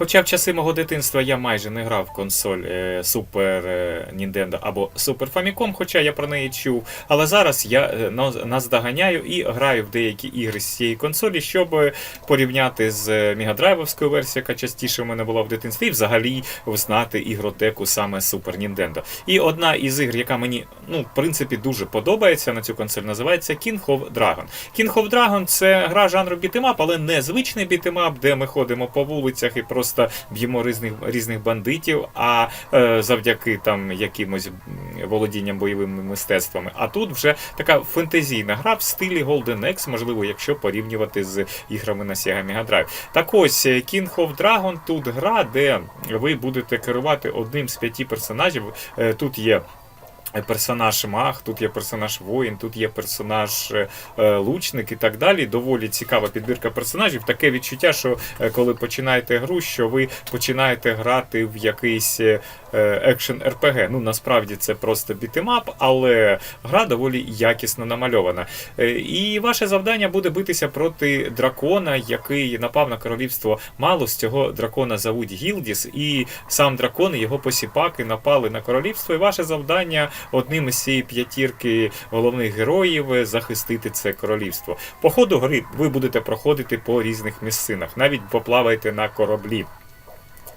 Хоча в часи мого дитинства я майже не грав в консоль е, е, Nintendo або Super Famicom, хоча я про неї чув. Але зараз я е, на- наздоганяю і граю в деякі ігри з цієї консолі, щоб е, порівняти з е, мегадрайвовською версією, яка частіше в мене була в дитинстві, і взагалі взнати ігротеку саме Super Nintendo. І одна із ігр, яка мені, ну, в принципі, дуже подобається на цю консоль, називається King of Dragon. King of Dragon це гра жанру бітемап, але не звичний бітемап, де ми ходимо по вулицях і просто б'ємо різних, різних бандитів, а е, завдяки там якимось володінням бойовими мистецтвами. А тут вже така фентезійна гра в стилі Golden Axe, можливо, якщо порівнювати з іграми на Sega Mega Drive. Так ось е, King of Dragon тут гра, де ви будете керувати одним з п'яти персонажів. Е, Тут є персонаж маг, тут є персонаж воїн, тут є персонаж е, е, лучник і так далі. Доволі цікава підбірка персонажів. Таке відчуття, що е, коли починаєте гру, що ви починаєте грати в якийсь екшен РПГ. Ну насправді це просто бітемап, але гра доволі якісно намальована. Е, І ваше завдання буде битися проти дракона, який напав на королівство Малус. Цього дракона зовуть Гілдіс, і сам дракон і його посіпаки напали на королівство. І ваше завдання одним із цієї п'ятірки головних героїв е, захистити це королівство. По ходу гри ви будете проходити по різних місцинах, навіть поплавайте на кораблі.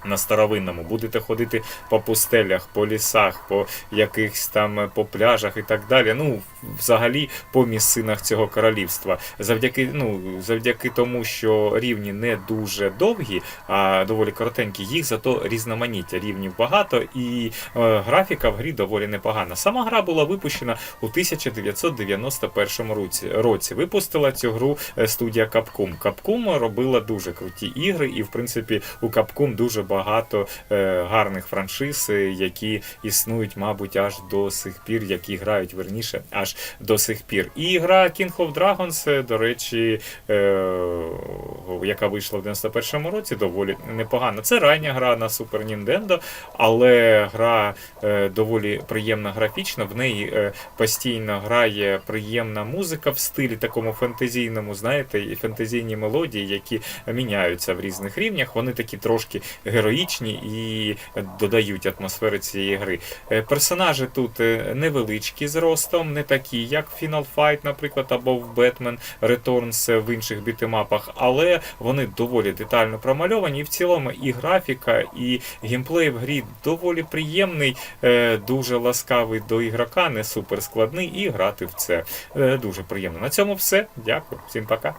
На старовинному будете ходити по пустелях, по лісах, по якихось там е, по пляжах і так далі. Ну, взагалі по місцинах цього королівства. Завдяки, ну, завдяки тому, що рівні не дуже довгі, а доволі коротенькі, їх зато різноманіття рівнів багато, і е, графіка в грі доволі непогана. Сама гра була випущена у 1991 році. році. Випустила цю гру е, студія Capcom. Capcom робила дуже круті ігри, і в принципі у Capcom дуже багато е, гарних франшиз, е, які існують, мабуть, аж до сих пір, які грають верніше, аж до сих пір. І гра King of Dragons, е, до речі, е, яка вийшла в 91-му році, доволі непогана. Це рання гра на Super Nintendo, але гра е, доволі приємна графічна. В неї е, постійно грає приємна музика в стилі такому фентезійному, знаєте, і фентезійні мелодії, які міняються в різних рівнях. Вони такі трошки героїчні і додають атмосфери цієї гри. Е, Персонажі тут е, невеличкі зростом, не такі, як Final Fight, наприклад, або в Batman Returns в інших бітемапах, але вони доволі детально промальовані. І в цілому і графіка, і геймплей в грі доволі приємний, е, дуже ласкавий до ігрока, не супер складний, і грати в це е, дуже приємно. На цьому все. Дякую, всім пока.